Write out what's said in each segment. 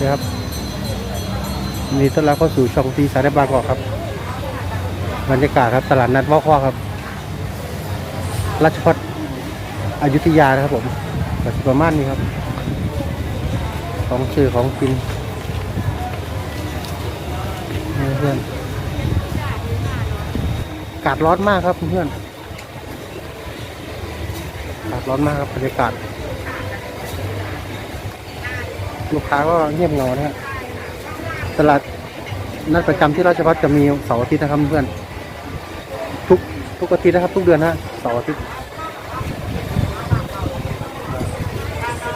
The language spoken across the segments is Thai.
นะครับนดีต้อนรับเข้าสู่ช่องตีสารบางกอกครับบรรยากาศครับตลาดนัดว่าข้อครับราชพัฒอยุธยานะครับผมก็สิประมาณนี้ครับ ของชื่อของกินนี่เพื่อนอากาศร้อนมากครับเพื่อนอากาศร้อนมากครับบรรยากาศ ลูกค้าก็เงียบเหงานะฮะตลาดนัดประจำที่ราชพัฒจะมีเสาร์อาทิตย์นะครับเพื่อนทุกทุกอาทิตย์นะครับ ทุกเดือนนะเสาร์อาทิตย์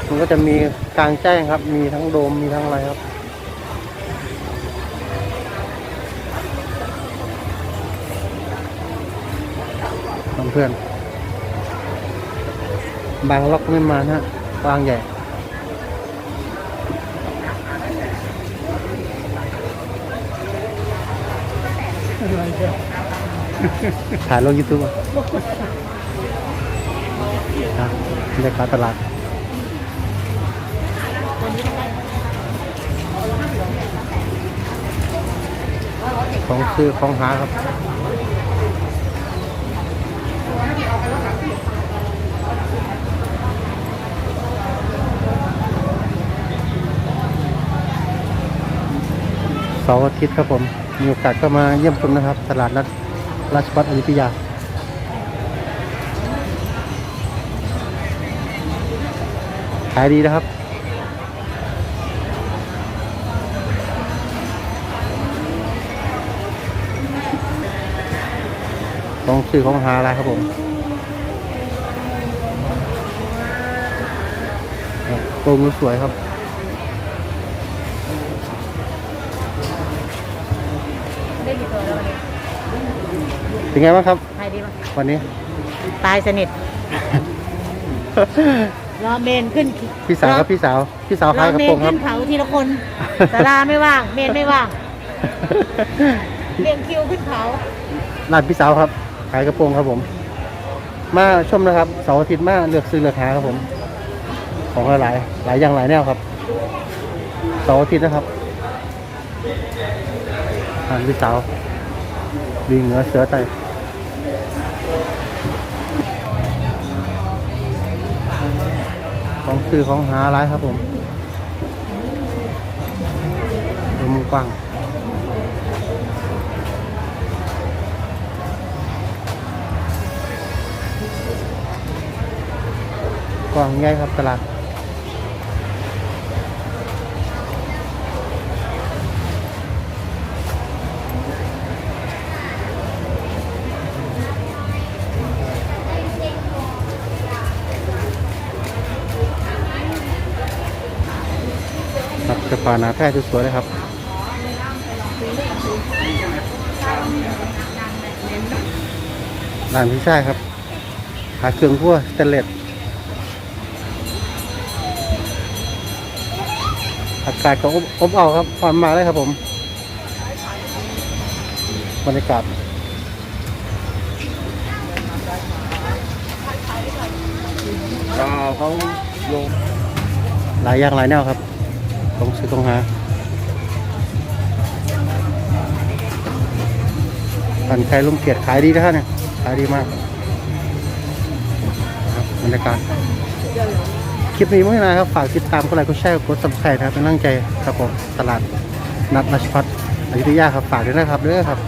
มันก็จะมีกลางแจ้งครับ มีทั้งโดมมีทั้งอะไรครับเพื่อนบางล็อกไม่มานะฮะบางใหญ่ ถ่ายลงยูทูบอะอะบรรยากาศตลาดของซื้อของหาครับเสาร์อาทิตย์ครับผม มีโอกาสก็มาเยี่ยมชมนะครับ ตลาดนัดราชพัฒอยุธยา ขายดีนะครับของซื้อของหาอะไรครับผมโกงสวยครับ ได้กี่ตัวแล้ววันนี้เป็นไงบ้างครับใครดีมั้งวันนี้ ตายสนิท รอเมนขึ้นพี่สาวครับพี่สาว พี่สาวรขายอกระเมโปรนงครัขึ้บ นเผาทีละคนสาราไม่ว่าง เมนไม่ว่างเรียงคิวขึ้นเขา ร้านพี่สาวครับ ขายกระโปรงครับผม มาชมนะครับเสาร์อาทิตย์มาเลือกซื้อเลือกหาครับผม ของหลายๆหลายอย่างหลายแนวครับเสาร์อาทิตย์นะครับ ร้านพี่สาวดีเหนือเสือไตของซื้อของหาหลายครับผมดูมุมกว้างกว้างใหญ่ครับตลาด จะป่าหนาแพร่สวยๆเลยครับร้านพี่ชายครับ หาเครื่องพั่วสเตนเลสอากาศก็อบอบเอาครับความมาเลยครับผม บรรยากาศเขาลงหลายอย่างหลายแนวครับ ต้องซื้อต้องหาผันใครลุงเกียรติขายดีนะฮะเนี่ย ขายดีมากครับบรรยากาศคลิปนี้ไม่นานครับ ฝากติดตามกดไลค์กดแชร์กดซับสไครต์นะครับเป็นกำลังใจครับผมตลาดนัดราชพัฒอยุธยาครับ ฝากด้วยนะครับเด้อครับ